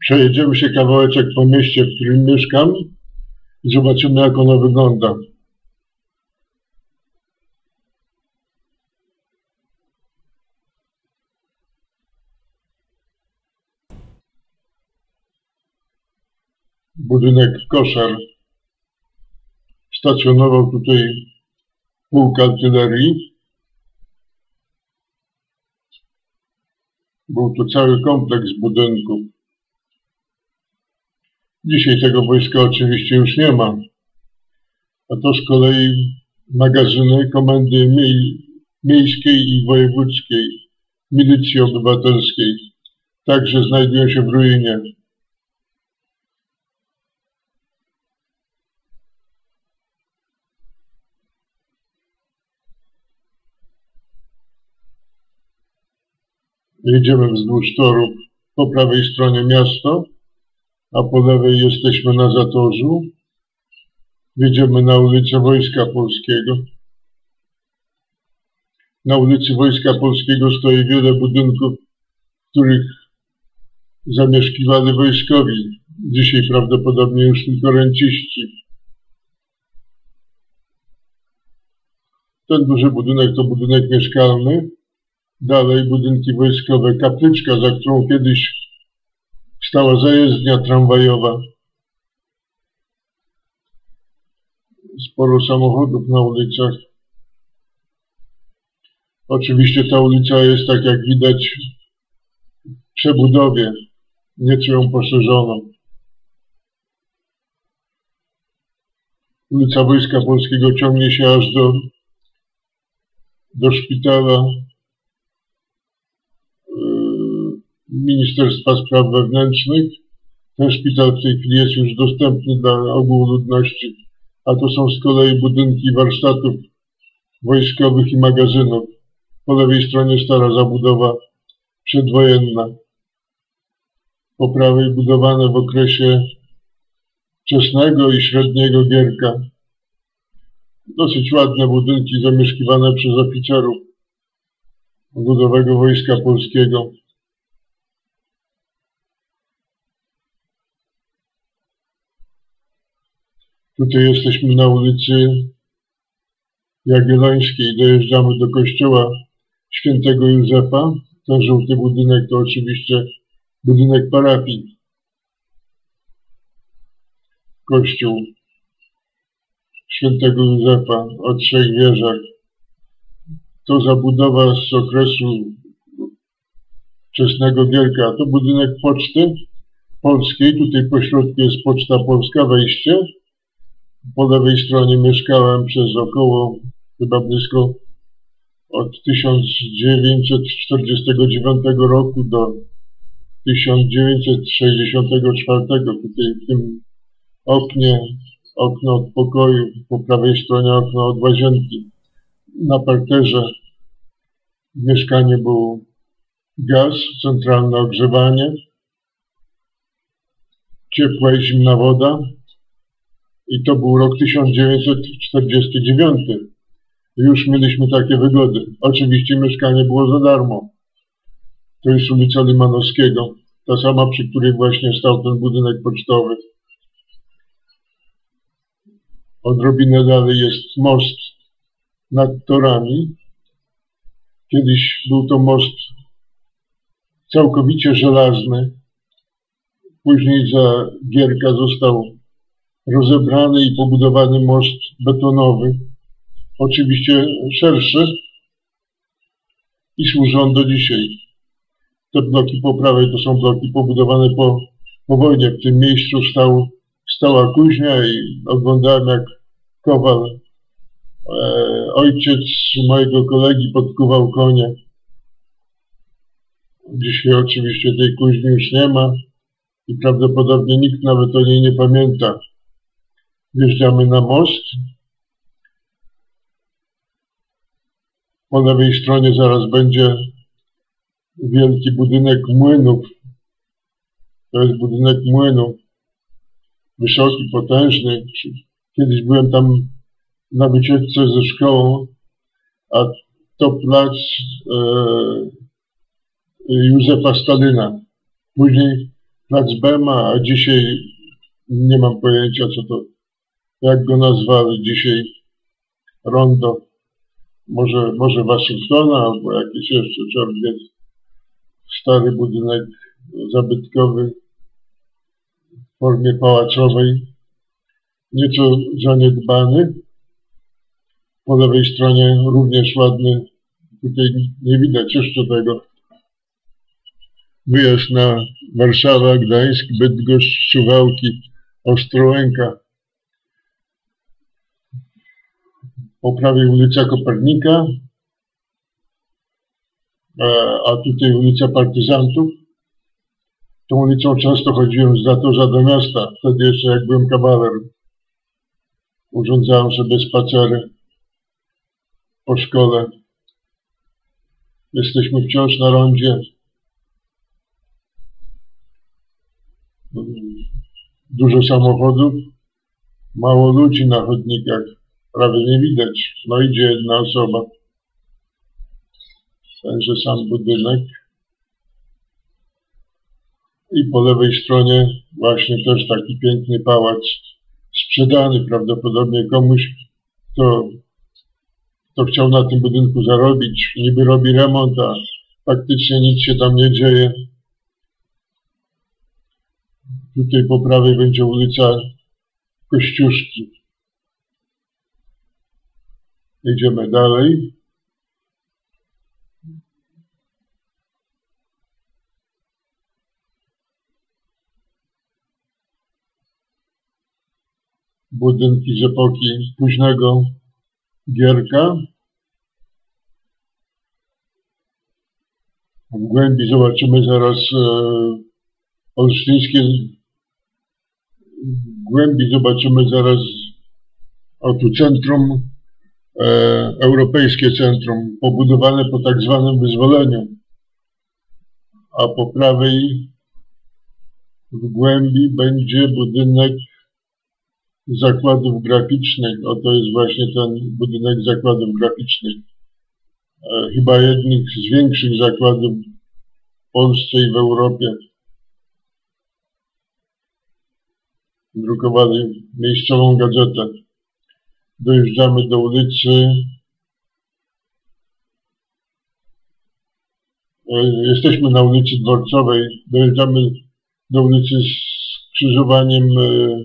Przejedziemy się kawałeczek po mieście, w którym mieszkam i zobaczymy, jak ono wygląda. Budynek koszar. Stacjonował tutaj pułk artylerii. Był to cały kompleks budynków. Dzisiaj tego wojska oczywiście już nie ma. A to z kolei magazyny komendy miej, miejskiej i wojewódzkiej, milicji obywatelskiej także znajdują się w ruinie. Jedziemy wzdłuż torów po prawej stronie miasto, a po lewej jesteśmy na Zatorzu. Jedziemy na ulicę Wojska Polskiego. Na ulicy Wojska Polskiego stoi wiele budynków, w których zamieszkiwali wojskowi. Dzisiaj prawdopodobnie już tylko renciści. Ten duży budynek to budynek mieszkalny. Dalej budynki wojskowe, kapliczka, za którą kiedyś stała zajezdnia tramwajowa. Sporo samochodów na ulicach. Oczywiście ta ulica jest, tak jak widać, w przebudowie, nieco ją poszerzono. Ulica Wojska Polskiego ciągnie się aż do, do szpitala Ministerstwa Spraw Wewnętrznych. Ten szpital w tej chwili jest już dostępny dla ogółu ludności, a to są z kolei budynki warsztatów wojskowych i magazynów. Po lewej stronie stara zabudowa przedwojenna. Po prawej budowane w okresie wczesnego i średniego Gierka. Dosyć ładne budynki zamieszkiwane przez oficerów Ludowego Wojska Polskiego. Tutaj jesteśmy na ulicy Jagiellońskiej. Dojeżdżamy do kościoła świętego Józefa. Ten żółty budynek to oczywiście budynek parafii. Kościół świętego Józefa o trzech wieżach. To zabudowa z okresu wczesnego Gierka. To budynek poczty polskiej. Tutaj po środku jest Poczta Polska, wejście po lewej stronie mieszkałem przez około, chyba blisko od 1949 roku do 1964. Tutaj w tym oknie, okno od pokoju, po prawej stronie okno od łazienki. Na parterze w mieszkaniu był gaz, centralne ogrzewanie, ciepła i zimna woda, i to był rok 1949. Już mieliśmy takie wygody. Oczywiście mieszkanie było za darmo. To jest ulica Limanowskiego, ta sama, przy której właśnie stał ten budynek pocztowy. Odrobinę dalej jest most nad torami. Kiedyś był to most całkowicie żelazny. Później za Gierka został rozebrany i pobudowany most betonowy, oczywiście szerszy i służy on do dzisiaj. Te bloki po prawej to są bloki pobudowane po, po wojnie. W tym miejscu stał, stała kuźnia i oglądałem jak Kowal, e, ojciec mojego kolegi podkuwał konie. Dzisiaj oczywiście tej kuźni już nie ma i prawdopodobnie nikt nawet o niej nie pamięta. Wjeżdżamy na most. Po lewej stronie zaraz będzie wielki budynek młynów. To jest budynek młynów. Wysoki, potężny. Kiedyś byłem tam na wycieczce ze szkołą, a to plac e, Józefa Stalina. Później plac Bema, a dzisiaj nie mam pojęcia co to, jak go nazwali dzisiaj rondo. Może, może Waszyngtona albo jakiś jeszcze czort wie. Stary budynek zabytkowy w formie pałacowej, nieco zaniedbany. Po lewej stronie również ładny, tutaj nie widać jeszcze tego. Wyjazd na Warszawa, Gdańsk, Bydgoszcz, Suwałki, Ostrołęka. Po prawej ulica Kopernika, a tutaj ulica Partyzantów. Tą ulicą często chodziłem z Zatorza do miasta, wtedy jeszcze jak byłem kawalerem. Urządzałem sobie spacery po szkole. Jesteśmy wciąż na rondzie. Dużo samochodów, mało ludzi na chodnikach, prawie nie widać. No idzie jedna osoba. Także sam budynek. I po lewej stronie właśnie też taki piękny pałac sprzedany prawdopodobnie komuś, kto, kto chciał na tym budynku zarobić. Niby robi remont, a faktycznie nic się tam nie dzieje. Tutaj po prawej będzie ulica Kościuszki. Idziemy dalej. budynki z epoki późnego Gierka. W głębi zobaczymy zaraz e, olsztyńskie, w głębi zobaczymy zaraz o tu centrum, e, europejskie centrum, pobudowane po tak zwanym wyzwoleniu, a po prawej w głębi będzie budynek zakładów graficznych. Oto jest właśnie ten budynek zakładów graficznych. E, chyba jednych z większych zakładów w Polsce i w Europie. Drukowali miejscową gazetę. Dojeżdżamy do ulicy. E, jesteśmy na ulicy Dworcowej. Dojeżdżamy do ulicy z skrzyżowaniem e,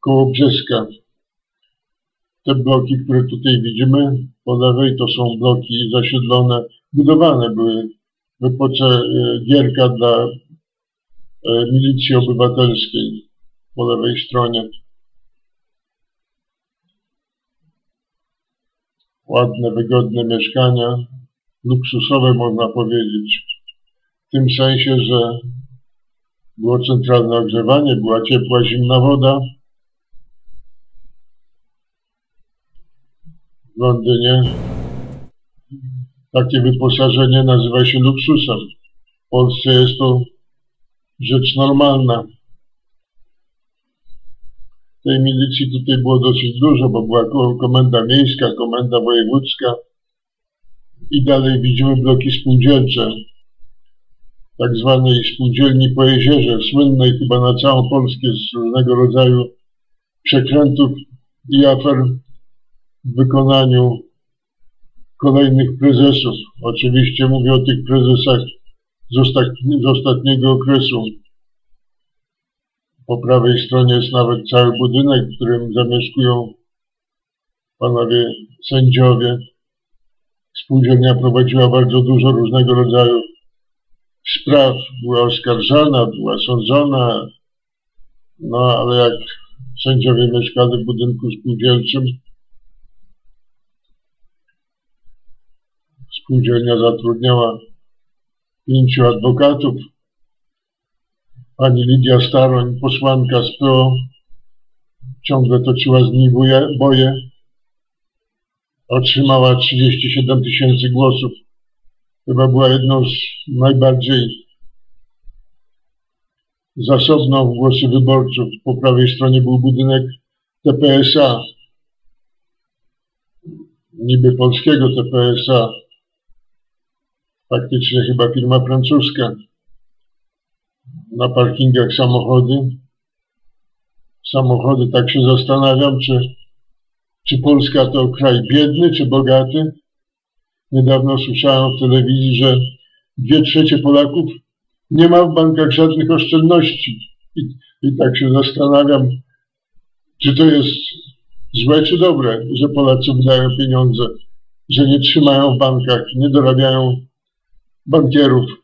koło Brzeska. Te bloki, które tutaj widzimy po lewej, to są bloki zasiedlone, budowane były w epoce e, Gierka dla milicji obywatelskiej po lewej stronie. Ładne, wygodne mieszkania, luksusowe można powiedzieć. W tym sensie, że było centralne ogrzewanie, była ciepła, zimna woda, w Londynie takie wyposażenie nazywa się luksusem. W Polsce jest to rzecz normalna. Tej milicji tutaj było dosyć dużo, bo była komenda miejska, komenda wojewódzka i dalej widzimy bloki spółdzielcze, tak zwanej spółdzielni po jezierze, słynnej chyba na całą Polskę z różnego rodzaju przekrętów i afer w wykonaniu kolejnych prezesów. Oczywiście mówię o tych prezesach z ostatniego okresu. Po prawej stronie jest nawet cały budynek, w którym zamieszkują panowie sędziowie. Spółdzielnia prowadziła bardzo dużo różnego rodzaju spraw. Była oskarżana, była sądzona, no ale jak sędziowie mieszkali w budynku spółdzielczym, Spółdzielnia zatrudniała pięciu adwokatów. Pani Lidia Staroń, posłanka z PO, ciągle toczyła z nimi boje. Otrzymała 37 tysięcy głosów. Chyba była jedną z najbardziej zasobną w głosy wyborców. Po prawej stronie był budynek TPSA, niby polskiego TPSA, faktycznie chyba firma francuska. Na parkingach samochody. Samochody, tak się zastanawiam, czy, czy Polska to kraj biedny, czy bogaty. Niedawno słyszałem w telewizji, że dwie trzecie Polaków nie ma w bankach żadnych oszczędności. I, I tak się zastanawiam, czy to jest złe czy dobre, że Polacy wydają pieniądze, że nie trzymają w bankach, nie dorabiają bankierów.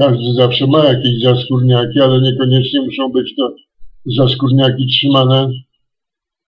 Każdy zawsze ma jakieś zaskórniaki, ale niekoniecznie muszą być to zaskórniaki trzymane